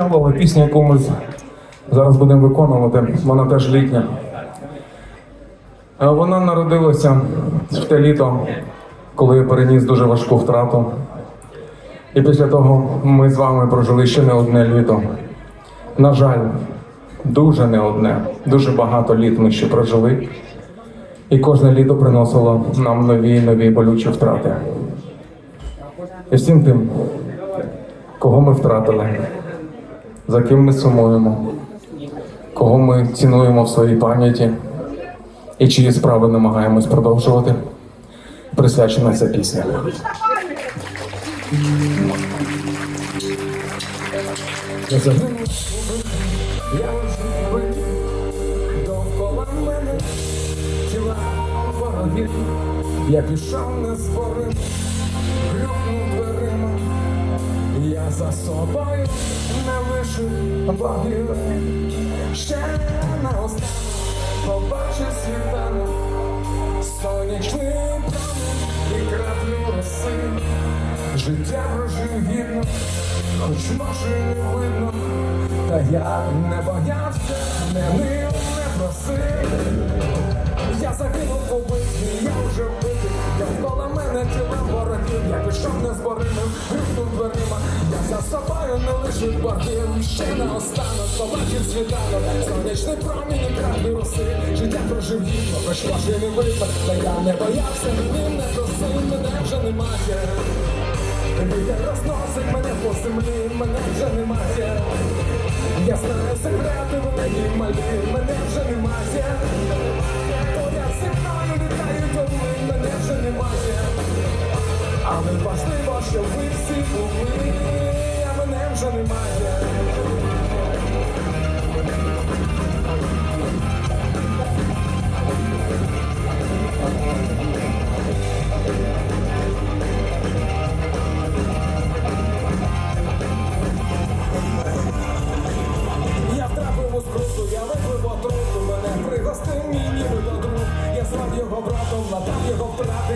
Але пісню, яку ми зараз будемо виконувати, вона теж літня. Е, Вона народилася в те літо, коли я переніс дуже важку втрату. І після того ми з вами прожили ще не одне літо. На жаль, дуже не одне, дуже багато літ ми ще прожили. І кожне літо приносило нам нові і нові болючі втрати. І всім тим, кого ми втратили, за ким ми сумуємо, кого ми цінуємо в своїй пам'яті і чиї справи намагаємось продовжувати. Присвячена ця пісня. Я пішов на збори. Я за собою не лишив богів. Ще на останок побачив світанок, сонячний промінь і краплю роси. Життя прожив гідно, хоч може не видно, та я не боявся, не нив, не просив. Я загинув вбитий, мене ворогів, я пішов не зборими, грюкнув дверима, я за собою не лишив боргів, ще на останок побачив світанок, сонячний промінь і роси, життя прожив гідно, хоч може й не видно, та я не боявся, ним не просив, мене вже немає. Вітер розносить мене по землі, мене вже немає. Я знаю секрети великі малі, мене вже немає. Були, а мене вже немає.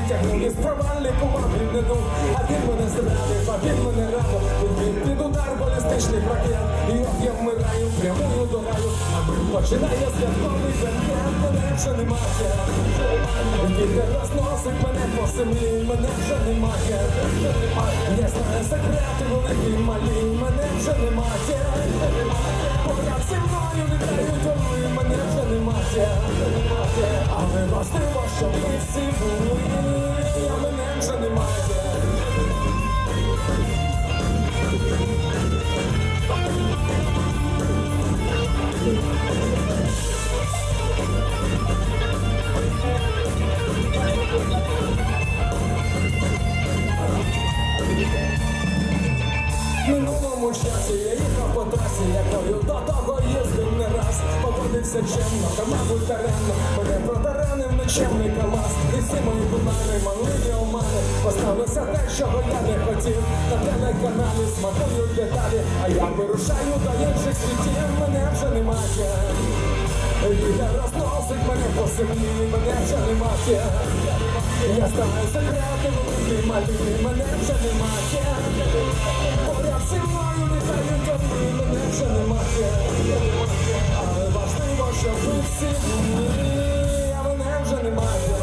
Тягнув із провал, лікував від. А він мене зрадив, а він мене радив. Він під удар балістичних ракет. І от я вмираю, прямую до раю. а Починає святковий бенкет, мене вже немає. Вітер розносить мене по землі, мене вже немає. Я знаю секрети великі малі, мене всі були, а мене вже. Минулому часі я їхав по трасі, якою до того чемно, та мабуть даремно. Мене протаранив нечемний КамАЗ. І всі мої плани, манливі омани. Поставилося те, чого я не хотів. На телеканалі смакують деталі. А я вирушаю до інших світів, мене вже немає. Вітер розносить мене по землі, мене вже немає. Я секрети, великі малі, мене вже немає. Вже немає.